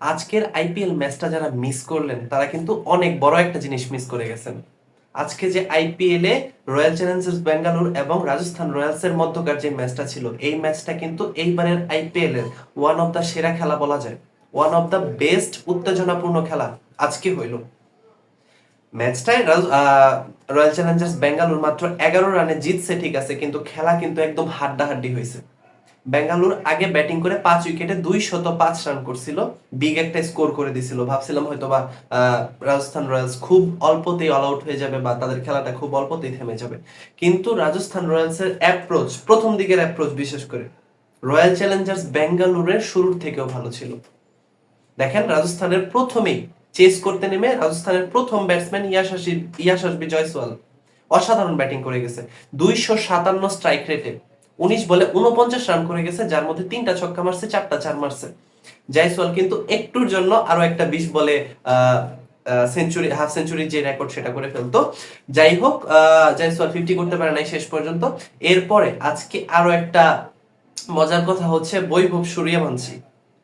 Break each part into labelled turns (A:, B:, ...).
A: আজকের আইপিএল ম্যাচটা যারা মিস করলেন, তারা কিন্তু অনেক বড় একটা জিনিস মিস করে গেছেন। আজকে যে আইপিএল এ রয়্যাল চ্যালেঞ্জার্স বেঙ্গালুর এবং রাজস্থান রয়্যালস এর মধ্যকার যে ম্যাচটা ছিল, এই ম্যাচটা কিন্তু এইবারের আইপিএল এর ওয়ান অফ দ্য সেরা খেলা বলা যায়। ওয়ান অফ দ্য বেস্ট উত্তেজনাপূর্ণ খেলা আজকে হইল। ম্যাচটায় রয়্যাল চ্যালেঞ্জার্স বেঙ্গালুর মাত্র এগারো রানে জিতছে ঠিক আছে, কিন্তু খেলা কিন্তু একদম হাড্ডাহাড্ডি হয়েছে বেঙ্গালুর আগে ব্যাটিং করে পাঁচ উইকেটে দুই শত পাঁচ রান করছিল। বিগ একটা স্কোর করে দিছিল। ভাবছিলাম হয়তো বা রাজস্থান রয়্যালস খুব অল্পতেই অল আউট হয়ে যাবে বা তাদের খেলাটা খুব অল্পতেই থেমে যাবে। কিন্তু রাজস্থান রয়্যালস এর অ্যাপ্রোচ প্রথম দিকের অ্যাপ্রোচ বিশেষ করে, রয়্যাল চ্যালেঞ্জার্স বেঙ্গালুরের শুরুর থেকেও ভালো ছিল। দেখেন, রাজস্থানের প্রথমেই চেস করতে নেমে রাজস্থানের প্রথম ব্যাটসম্যান ইয়াশাসি ইয়াশাসবি জয়সওয়াল। অসাধারণ ব্যাটিং করে গেছে। দুইশো সাতান্ন স্ট্রাইক রেটে উনিশ বলে উনপঞ্চাশ রান করে গেছে যার মধ্যে তিনটা ছক্কা মারছে চারটা চার মারছে। জয়সওয়াল কিন্তু একটুর জন্য আরও একটা বিশ বলে সেঞ্চুরি হাফ সেঞ্চুরি যে রেকর্ড সেটা করে ফেলতো। যাই হোক আহ, জয়সওয়াল ফিফটি করতে পারে নাই শেষ পর্যন্ত। এরপরে আজকে আরও একটা মজার কথা হচ্ছে বৈভব সূর্যবংশী।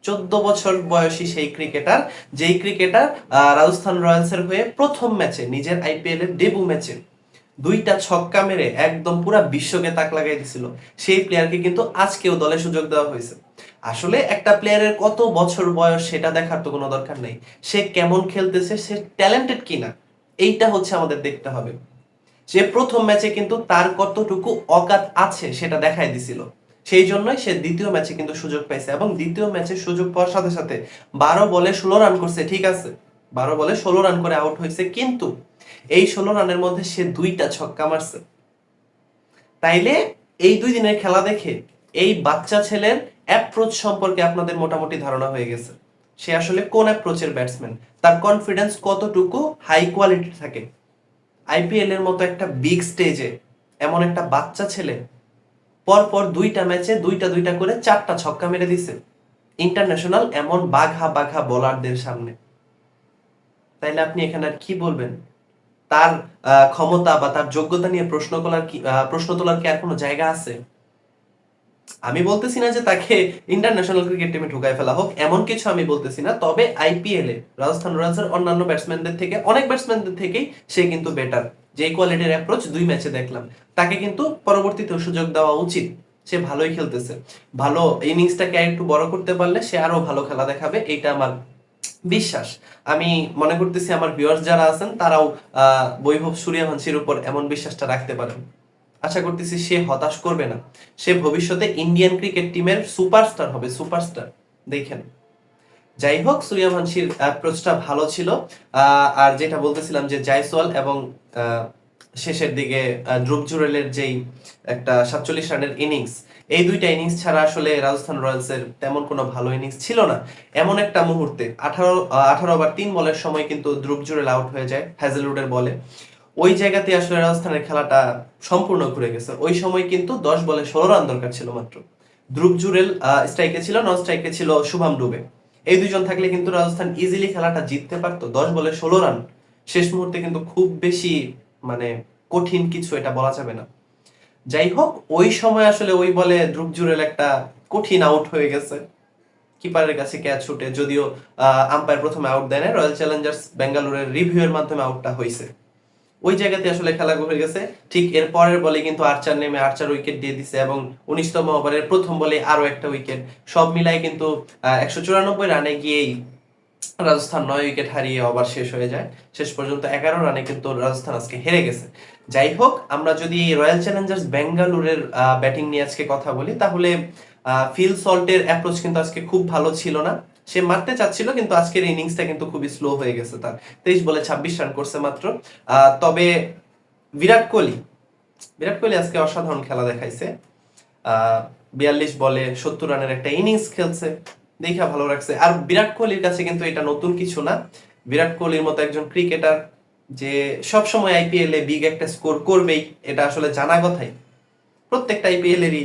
A: চোদ্দ বছর বয়সী সেই ক্রিকেটার যেই ক্রিকেটার রাজস্থান রয়্যালসের হয়ে প্রথম ম্যাচে নিজের আইপিএল এর ডেবু ম্যাচে দুইটা ছক্কা মেরে একদম পুরা বিশ্বকে তাক লাগাই দিছিল। সেই প্লেয়ারকে কিন্তু আজকেও দলে সুযোগ দেওয়া হয়েছে। আসলে একটা প্লেয়ারের কত বছর বয়স সেটা দেখার তো কোনো দরকার নেই। সে কেমন খেলতেছে, সে ট্যালেন্টেড কিনা, এইটা হচ্ছে আমাদের দেখতে হবে। সে প্রথম ম্যাচে কিন্তু তার কতটুকু অকাত আছে সেটা দেখাই দিছিল। সেই জন্যই সে দ্বিতীয় ম্যাচে কিন্তু সুযোগ পাইছে এবং দ্বিতীয় ম্যাচে সুযোগ পাওয়ার সাথে সাথে বারো বলে ষোলো রান করছে, ঠিক আছে? বারো বলে ষোলো রান করে আউট হয়েছে, কিন্তু এই ষোলো রানের মধ্যে সে দুইটা ছক্কা মারছে। তাইলে এই দুই দিনের খেলা দেখে এই বাচ্চা ছেলের অ্যাপ্রোচ সম্পর্কে আপনাদের মোটামুটি ধারণা হয়ে গেছে। সে আসলে কোন অ্যাপ্রোচের ব্যাটসম্যান তার কনফিডেন্স কতটুকু? হাই কোয়ালিটি থাকে। আইপিএল এর মতো একটা বিগ স্টেজে এমন একটা বাচ্চা ছেলে পরপর দুইটা ম্যাচে দুইটা দুইটা করে চারটা ছক্কা মেরে দিছে। ইন্টারন্যাশনাল এমন বাঘা বাঘা বোলারদের সামনে। তাইলে আপনি এখানে আর কি বলবেন? তার ক্ষমতা বা তার যোগ্যতা নিয়ে প্রশ্ন তোলার কি প্রশ্ন তোলার কি আর কোনো জায়গা আছে? আমি বলতেছি না যে তাকে ইন্টারন্যাশনাল ক্রিকেট টিমে ঢুকায় ফেলা হোক, এমন কিছু আমি বলতেছি না। তবে আইপিএল এ রাজস্থান রয়্যালসের অন্যান্য ব্যাটসম্যানদের থেকে, অনেক ব্যাটসম্যানদের থেকেই সে কিন্তু বেটার যে কোয়ালিটির অ্যাপ্রোচ দুই ম্যাচে দেখলাম, তাকে কিন্তু পরবর্তীতে সুযোগ দেওয়া উচিত। সে ভালোই খেলতেছে। ভালো ইনিংসটাকে একটু বড় করতে পারলে সে আরও ভালো খেলা দেখাবে, এইটা আমার বিশ্বাস। আমি মনে করতেছি আমার ভিউয়ার্স যারা আছেন, তারাও বৈভব সূর্যবংশীর উপর এমন বিশ্বাসটা রাখতে পারেন। আশা করতেছি সে হতাশ করবে না। সে ভবিষ্যতে ইন্ডিয়ান ক্রিকেট টিমের সুপারস্টার হবে সুপারস্টার দেখেন। যাই হোক সূর্যবংশীর অ্যাপ্রোচটা ভালো ছিল। আর যেটা বলতেছিলাম যে জায়সওয়াল এবং শেষের দিকে ধ্রুব জুরেলের যেই একটা সাতচল্লিশ রানের ইনিংস এই দুইটা ইনিংস ছাড়া আসলে রাজস্থান রয়্যালসের তেমন কোনো ভালো ইনিংস ছিল না। এমন একটা মুহূর্তে আঠারো আঠারো ওভার তিন বলের সময় কিন্তু ধ্রুব জুরেল আউট হয়ে যায় হ্যাজেলউডের বলে। ওই জায়গাতে আসলে রাজস্থানের খেলাটা সম্পূর্ণ ঘুরে গেছে। ওই সময় কিন্তু দশ বলে ষোলো রান দরকার ছিল মাত্র। ধ্রুব জুরেল স্ট্রাইকে ছিল নন স্ট্রাইকে ছিল শুভম ডুবে। এই দুজন থাকলে কিন্তু রাজস্থান ইজিলি খেলাটা জিততে পারতো। দশ বলে ষোলো রান। শেষ মুহূর্তে কিন্তু খুব বেশি মানে কঠিন কিছু এটা বলা যাবে না। যাই হোক, ওই সময় আসলে ওই বলে ধ্রুব জুরেল একটা কঠিন আউট হয়ে গেছে। কিপারের কাছে ক্যাচ ছুটে যদিও আম্পায়ার প্রথমে আউট দেয় না রয়্যাল চ্যালেঞ্জার্স বেঙ্গালুরের রিভিউ এর মাধ্যমে আউটটা হয়েছে ওই জায়গাতে আসলে খেলা ঘুরে গেছে। ঠিক এর পরের বলে কিন্তু আর্চার নেমে আর্চার উইকেট দিয়ে দিছে এবং উনিশতম ওভারের প্রথম বলে আরও একটা উইকেট সব মিলাই কিন্তু একশো চুরানব্বই রানে গিয়েই রাজস্থান নয় উইকেট হারিয়ে ওভার শেষ হয়ে যায়। শেষ পর্যন্ত এগারো রানে কিন্তু রাজস্থান আজকে হেরে গেছে। যাই হোক, আমরা যদি রয়্যাল চ্যালেঞ্জার্স বেঙ্গালুরের ব্যাটিং নিয়ে আজকে কথা বলি, তাহলে ফিল সল্টের অ্যাপ্রোচ কিন্তু আজকে খুব ভালো ছিল না। সে মারতে চাচ্ছিল, কিন্তু আজকের ইনিংসটা কিন্তু খুবই স্লো হয়ে গেছে তার। তেইশ বলে ছাব্বিশ রান করছে মাত্র। তবে বিরাট কোহলি বিরাট কোহলি আজকে অসাধারণ খেলা দেখাইছে। বিয়াল্লিশ বলে সত্তর রানের একটা ইনিংস খেলছে। দেখা ভালো লাগছে। আর বিরাট কোহলির কাছে কিন্তু এটা নতুন কিছু না। বিরাট কোহলির মতো একজন ক্রিকেটার যে সব সময় আইপিএল এ বিগ একটা স্কোর করবেই, এটা আসলে জানা কথাই। প্রত্যেকটা আইপিএল এরই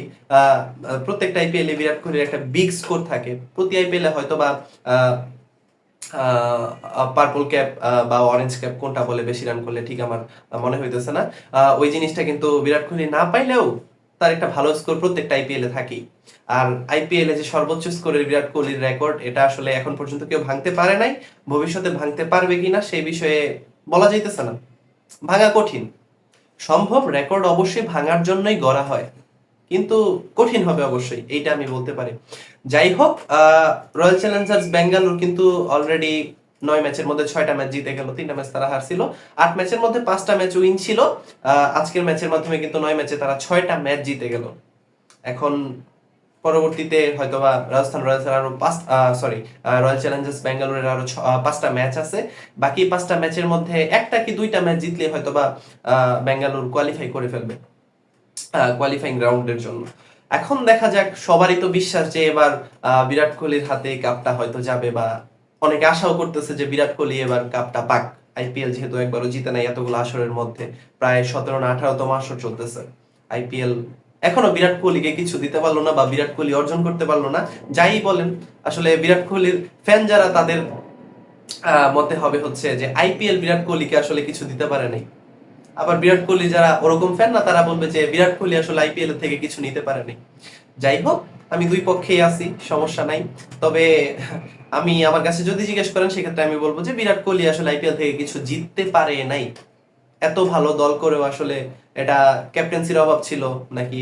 A: প্রত্যেকটা আইপিএল এ বিরাট কোহলির একটা বিগ স্কোর থাকে। প্রতি আইপিএল এ হয়তো বা পার্পল ক্যাপ বা অরেঞ্জ ক্যাপ কোনটা বলে বেশি রান করলে ঠিক আমার মনে হইতেছে না। ওই জিনিসটা কিন্তু বিরাট কোহলি না পাইলেও তার একটা ভালো স্কোর প্রত্যেকটা আইপিএল এ থাকেই। আর আইপিএল যে সর্বোচ্চ স্কোরের বিরাট কোহলির রেকর্ড এটা আসলে এখন পর্যন্ত কেউ ভাঙতে পারে নাই। ভবিষ্যতে ভাঙতে পারবে কিনা সেই বিষয়ে বলা যাইতেছে না। ভাঙা কঠিন। সম্ভব রেকর্ড অবশ্যই ভাঙার জন্যই গড়া হয়। কিন্তু কঠিন হবে অবশ্যই, এইটা আমি বলতে পারি। যাই হোক রয়্যাল চ্যালেঞ্জার্স বেঙ্গালুর কিন্তু অলরেডি নয় ম্যাচের মধ্যে ছয়টা ম্যাচ জিতে গেল তিনটা ম্যাচ তারা হারছিল। আট ম্যাচের মধ্যে পাঁচটা ম্যাচ উইন ছিল। আজকের ম্যাচের মাধ্যমে কিন্তু নয় ম্যাচে তারা ছয়টা ম্যাচ জিতে গেল। এখন পরবর্তীতে হয়তোবা রাজস্থান রয়্যালসের আরও পাঁচ সরি রয়্যাল চ্যালেঞ্জার্স বেঙ্গালুরের আরও পাঁচটা ম্যাচ আছে। বাকি পাঁচটা ম্যাচের মধ্যে একটা কি দুইটা ম্যাচ জিতলে হয়তোবা আহ, বেঙ্গালুর কোয়ালিফাই করে ফেলবে কোয়ালিফাইং রাউন্ডের জন্য। এখন দেখা যাক সবারই তো বিশ্বাস যে এবার বিরাট কোহলির হাতে কাপটা হয়তো যাবে বা অনেকে আশাও করতেছে যে বিরাট কোহলি এবার কাপটা পাক। আইপিএল যেহেতু একবারও জিতে নাই এতগুলো আসরের মধ্যে, প্রায় সতেরো না আঠারোতম আসর চলতেছে। আইপিএল এখনও বিরাট কোহলিকে কিছু দিতে পারল না বা বিরাট কোহলি অর্জন করতে পারল না। যাই বলেন, আসলে বিরাট কোহলির ফ্যান যারা তাদের মতে হবে হচ্ছে যে আইপিএল বিরাট কোহলিকে আসলে কিছু দিতে পারে নাই। আবার বিরাট কোহলি যারা ওরকম ফ্যান না, তারা বলবে যে বিরাট কোহলি আসলে আইপিএল থেকে কিছু নিতে পারেনি যাই হোক, আমি দুই পক্ষেই আছি, সমস্যা নাই। তবে আমি আমার কাছে যদি জিজ্ঞেস করেন, সেক্ষেত্রে আমি বলব যে বিরাট কোহলি আসলে আইপিএল থেকে কিছু জিততে পারে নাই। এত ভালো দল করেও আসলে এটা ক্যাপ্টেন্সির অভাব ছিল, নাকি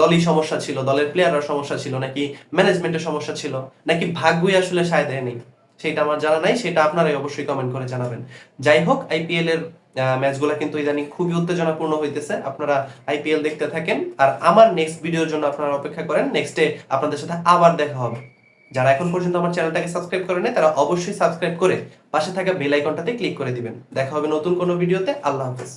A: দলই সমস্যা ছিল, দলের প্লেয়ারের সমস্যা ছিল, নাকি ম্যানেজমেন্টের সমস্যা ছিল, নাকি ভাগ্যই আসলে সায় দেয়নি? সেটা আমার জানা নাই, সেটা আপনারাই অবশ্যই কমেন্ট করে জানাবেন। যাই হোক আইপিএল এর ম্যাচগুলো কিন্তু ইদানিং খুবই উত্তেজনাপূর্ণ হইতেছে। আপনারা আইপিএল দেখতে থাকেন। আর আমার নেক্সট ভিডিওর জন্য আপনারা অপেক্ষা করেন। নেক্সট নেক্সটে আপনাদের সাথে আবার দেখা হবে। যারা এখন পর্যন্ত আমার চ্যানেলটাকে সাবস্ক্রাইব করে নেয় তারা অবশ্যই সাবস্ক্রাইব করে পাশে থাকা বেল আইকনটাতে ক্লিক করে দিবেন। দেখা হবে নতুন কোনো ভিডিওতে। আল্লাহ হাফেজ।